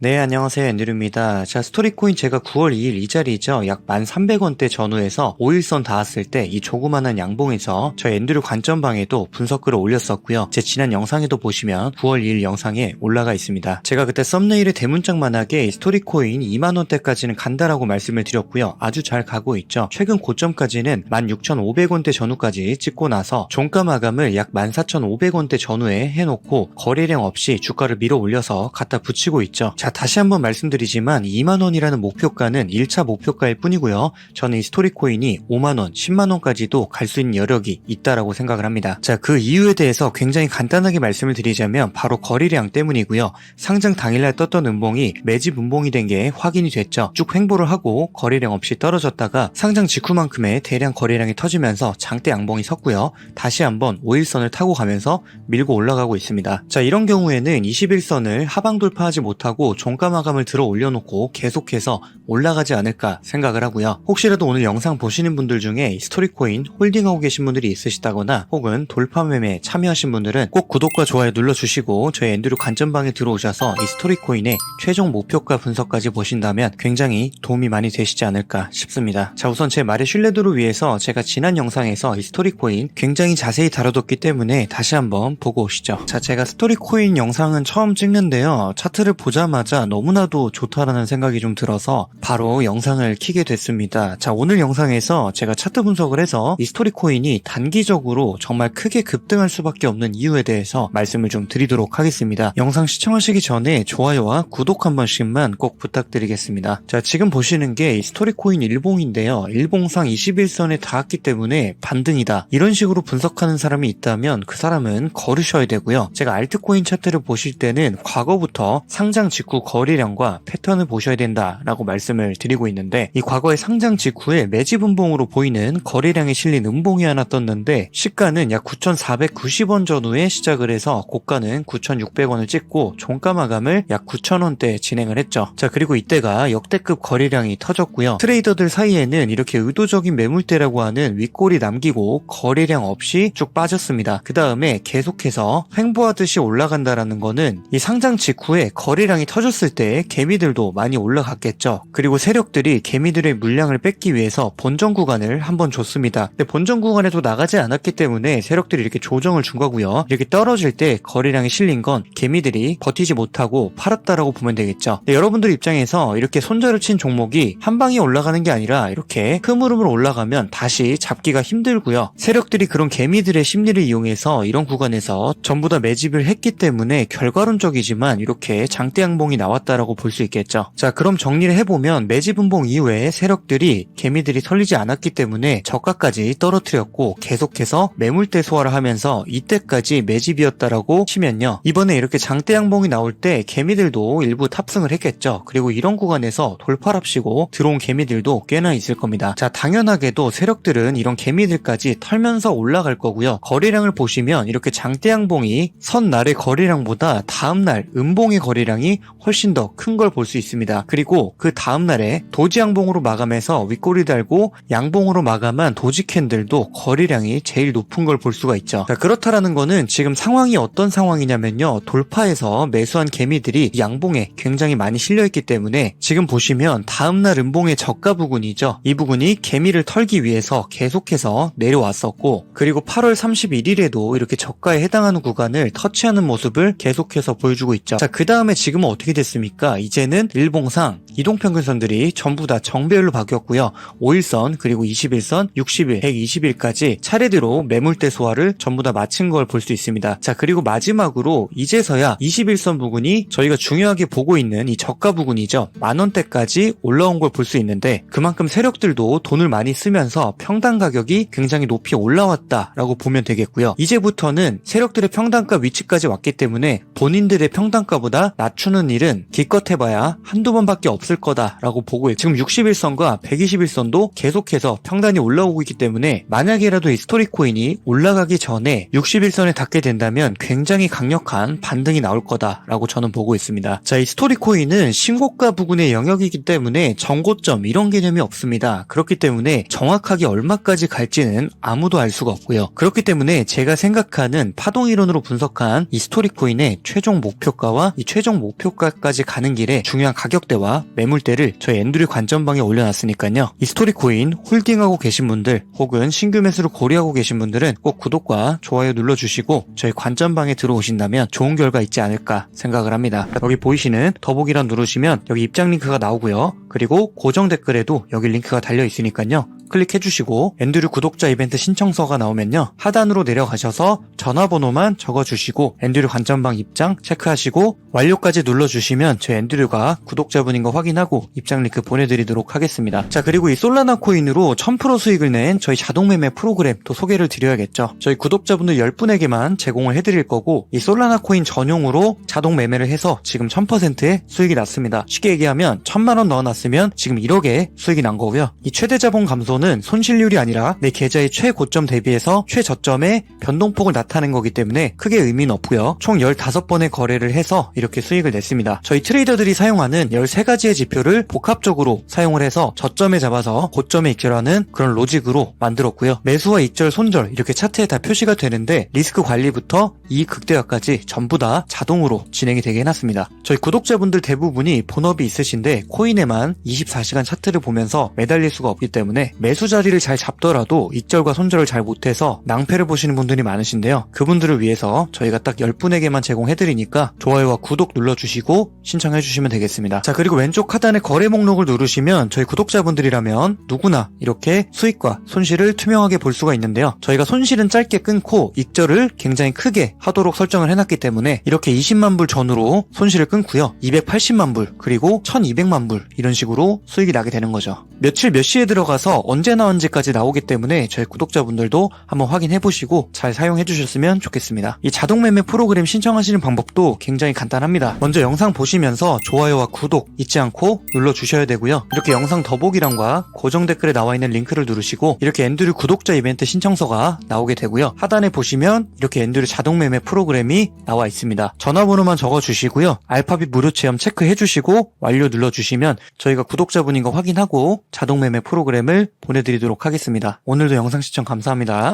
네, 안녕하세요. 앤드류입니다. 자, 스토리코인 제가 9월 2일 이 자리죠. 약 1,300원대 전후에서 5일선 닿았을 때 이 조그마한 양봉에서 저희 앤드류 관전방에도 분석글을 올렸었고요. 제 지난 영상에도 보시면 9월 2일 영상에 올라가 있습니다. 제가 그때 썸네일에 대문짝만하게 이 스토리코인 2만원대까지는 간다라고 말씀을 드렸고요. 아주 잘 가고 있죠. 최근 고점까지는 16,500원대 전후까지 찍고 나서 종가 마감을 약 14,500원대 전후에 해놓고 거래량 없이 주가를 밀어 올려서 갖다 붙이고 있죠. 자, 다시 한번 말씀드리지만 2만원이라는 목표가는 1차 목표가일 뿐이고요. 저는 이 스토리코인이 5만원, 10만원까지도 갈 수 있는 여력이 있다라고 생각을 합니다. 자, 그 이유에 대해서 굉장히 간단하게 말씀을 드리자면 바로 거래량 때문이고요. 상장 당일날 떴던 음봉이 매집 음봉이 된 게 확인이 됐죠. 쭉 횡보를 하고 거래량 없이 떨어졌다가 상장 직후만큼의 대량 거래량이 터지면서 장대 양봉이 섰고요. 다시 한번 5일선을 타고 가면서 밀고 올라가고 있습니다. 자, 이런 경우에는 21선을 하방 돌파하지 못하고 종가 마감을 들어 올려놓고 계속해서 올라가지 않을까 생각을 하고요. 혹시라도 오늘 영상 보시는 분들 중에 이 스토리코인 홀딩하고 계신 분들이 있으시다거나 혹은 돌파 매매에 참여하신 분들은 꼭 구독과 좋아요 눌러주시고 저희 앤드류 관전방에 들어오셔서 이 스토리코인의 최종 목표가 분석까지 보신다면 굉장히 도움이 많이 되시지 않을까 싶습니다. 자 우선 제 말의 신뢰도를 위해서 제가 지난 영상에서 이 스토리코인 굉장히 자세히 다뤄뒀기 때문에 다시 한번 보고 오시죠. 자 제가 스토리코인 영상은 처음 찍는데요. 차트를 보자마자 너무나도 좋다라는 생각이 좀 들어서 바로 영상을 키게 됐습니다. 자 오늘 영상에서 제가 차트 분석을 해서 이 스토리 코인이 단기적으로 정말 크게 급등할 수밖에 없는 이유에 대해서 말씀을 좀 드리도록 하겠습니다. 영상 시청하시기 전에 좋아요와 구독 한 번씩만 꼭 부탁드리겠습니다. 자 지금 보시는 게 이 스토리 코인 일봉인데요. 일봉상 21선에 닿았기 때문에 반등이다. 이런 식으로 분석하는 사람이 있다면 그 사람은 거르셔야 되고요. 제가 알트코인 차트를 보실 때는 과거부터 상장 직후 거래량과 패턴을 보셔야 된다라고 말씀을 드리고 있는데 이 과거의 상장 직후에 매집 음봉으로 보이는 거래량이 실린 음봉이 하나 떴는데 시가는 약 9,490원 전후에 시작을 해서 고가는 9,600원을 찍고 종가 마감을 약 9,000원대 진행을 했죠. 자 그리고 이때가 역대급 거래량이 터졌고요. 트레이더들 사이에는 이렇게 의도적인 매물대라고 하는 윗골이 남기고 거래량 없이 쭉 빠졌습니다. 그 다음에 계속해서 횡보하듯이 올라간다라는 거는 이 상장 직후에 거래량이 터졌 을때 개미들도 많이 올라갔겠죠. 그리고 세력들이 개미들의 물량을 뺏기 위해서 본전 구간을 한번 줬습니다. 근데 본전 구간에도 나가지 않았기 때문에 세력들이 이렇게 조정을 준 거고요. 이렇게 떨어질 때 거래량이 실린 건 개미들이 버티지 못하고 팔았다라고 보면 되겠죠. 여러분들 입장에서 이렇게 손절을 친 종목이 한 방에 올라가는 게 아니라 이렇게 흐물흐물 올라가면 다시 잡기가 힘들고요. 세력들이 그런 개미들의 심리를 이용해서 이런 구간에서 전부 다 매집을 했기 때문에 결과론적이지만 이렇게 장대 양봉 이 나왔다라고 볼 수 있겠죠. 자, 그럼 정리를 해보면 매집 음봉 이후에 세력들이 개미들이 털리지 않았기 때문에 저가까지 떨어뜨렸고 계속해서 매물대 소화를 하면서 이때까지 매집이었다라고 치면요. 이번에 이렇게 장대 양봉이 나올 때 개미들도 일부 탑승을 했겠죠. 그리고 이런 구간에서 돌파랍시고 들어온 개미들도 꽤나 있을 겁니다. 자, 당연하게도 세력들은 이런 개미들까지 털면서 올라갈 거고요. 거래량을 보시면 이렇게 장대 양봉이 선 날의 거래량보다 다음 날 음봉의 거래량이 훨씬 더 큰 걸 볼 수 있습니다. 그리고 그 다음 날에 도지 양봉으로 마감해서 윗꼬리 달고 양봉으로 마감한 도지 캔들도 거래량이 제일 높은 걸 볼 수가 있죠. 자, 그렇다라는 거는 지금 상황이 어떤 상황이냐면요. 돌파해서 매수한 개미들이 양봉에 굉장히 많이 실려있기 때문에 지금 보시면 다음날 음봉의 저가 부근이죠. 이 부분이 개미를 털기 위해서 계속해서 내려왔었고 그리고 8월 31일에도 이렇게 저가에 해당하는 구간을 터치하는 모습을 계속해서 보여주고 있죠. 자, 그 다음에 지금은 어떻게 됐습니까? 이제는 일봉상 이동평균선들이 전부 다 정배열로 바뀌었고요. 5일선 그리고 21선, 60일, 120일까지 차례대로 매물대 소화를 전부 다 마친 걸 볼 수 있습니다. 자 그리고 마지막으로 이제서야 21선 부근이 저희가 중요하게 보고 있는 이 저가 부근이죠. 만원대까지 올라온 걸 볼 수 있는데 그만큼 세력들도 돈을 많이 쓰면서 평당 가격이 굉장히 높이 올라왔다라고 보면 되겠고요. 이제부터는 세력들의 평단가 위치까지 왔기 때문에 본인들의 평단가보다 낮추는 일은 기껏 해봐야 한두 번밖에 없을 거다라고 보고 지금 61선과 121선도 계속해서 평단이 올라오고 있기 때문에 만약에라도 이 스토리 코인이 올라가기 전에 61선에 닿게 된다면 굉장히 강력한 반등이 나올 거다라고 저는 보고 있습니다. 자, 이 스토리 코인은 신고가 부근의 영역이기 때문에 정고점 이런 개념이 없습니다. 그렇기 때문에 정확하게 얼마까지 갈지는 아무도 알 수가 없고요. 그렇기 때문에 제가 생각하는 파동 이론으로 분석한 이 스토리 코인의 최종 목표가와 이 최종 목표가 시청자가까지 가는 길에 중요한 가격대와 매물대를 저희 엔드류 관전방에 올려놨으니까요. 이 스토리 코인 홀딩하고 계신 분들 혹은 신규 매수를 고려하고 계신 분들은 꼭 구독과 좋아요 눌러주시고 저희 관전방에 들어오신다면 좋은 결과 있지 않을까 생각을 합니다. 여기 보이시는 더보기란 누르시면 여기 입장 링크가 나오고요. 그리고 고정 댓글에도 여기 링크가 달려 있으니까요. 클릭해주시고 엔드류 구독자 이벤트 신청서가 나오면요. 하단으로 내려가셔서 전화번호만 적어주시고 엔드류 관전방 입장 체크하시고 완료까지 눌러주시면 저희 엔드류가 구독자분인 거 확인하고 입장 링크 보내드리도록 하겠습니다. 자 그리고 이 솔라나 코인으로 1000% 수익을 낸 저희 자동매매 프로그램 또 소개를 드려야겠죠. 저희 구독자분들 10분에게만 제공을 해드릴 거고 이 솔라나 코인 전용으로 자동 매매를 해서 지금 1000%의 수익이 났습니다. 쉽게 얘기하면 1000만원 넣어놨으면 지금 1억의 수익이 난 거고요. 이 최대 자본 감소 는 손실률이 아니라 내 계좌의 최고점 대비해서 최저점의 변동폭을 나타낸 거기 때문에 크게 의미는 없고요. 총 15번의 거래를 해서 이렇게 수익을 냈습니다. 저희 트레이더들이 사용하는 13가지의 지표를 복합적으로 사용을 해서 저점에 잡아서 고점에 익절하는 그런 로직으로 만들었고요. 매수와 익절, 손절 이렇게 차트에 다 표시가 되는데 리스크 관리부터 이익 극대화까지 전부 다 자동으로 진행이 되게 해놨습니다. 저희 구독자분들 대부분이 본업이 있으신데 코인에만 24시간 차트를 보면서 매달릴 수가 없기 때문에 매수 자리를 잘 잡더라도 익절과 손절을 잘 못해서 낭패를 보시는 분들이 많으신데요. 그분들을 위해서 저희가 딱 10분에게만 제공해드리니까 좋아요와 구독 눌러주시고 신청해주시면 되겠습니다. 자 그리고 왼쪽 하단에 거래 목록을 누르시면 저희 구독자분들이라면 누구나 이렇게 수익과 손실을 투명하게 볼 수가 있는데요. 저희가 손실은 짧게 끊고 익절을 굉장히 크게 하도록 설정을 해놨기 때문에 이렇게 20만 불 전후로 손실을 끊고요. 280만 불 그리고 1200만 불 이런 식으로 수익이 나게 되는 거죠. 며칠 몇 시에 들어가서 언제 나온지까지 나오기 때문에 저희 구독자분들도 한번 확인해 보시고 잘 사용해 주셨으면 좋겠습니다. 이 자동 매매 프로그램 신청하시는 방법도 굉장히 간단합니다. 먼저 영상 보시면서 좋아요와 구독 잊지 않고 눌러 주셔야 되고요. 이렇게 영상 더보기란과 고정 댓글에 나와 있는 링크를 누르시고 이렇게 엔드류 구독자 이벤트 신청서가 나오게 되고요. 하단에 보시면 이렇게 엔드류 자동 매매 프로그램이 나와 있습니다. 전화번호만 적어 주시고요. 알파빗 무료 체험 체크해 주시고 완료 눌러 주시면 저희가 구독자분인 거 확인하고 자동 매매 프로그램을 보내드리도록 하겠습니다. 오늘도 영상 시청 감사합니다.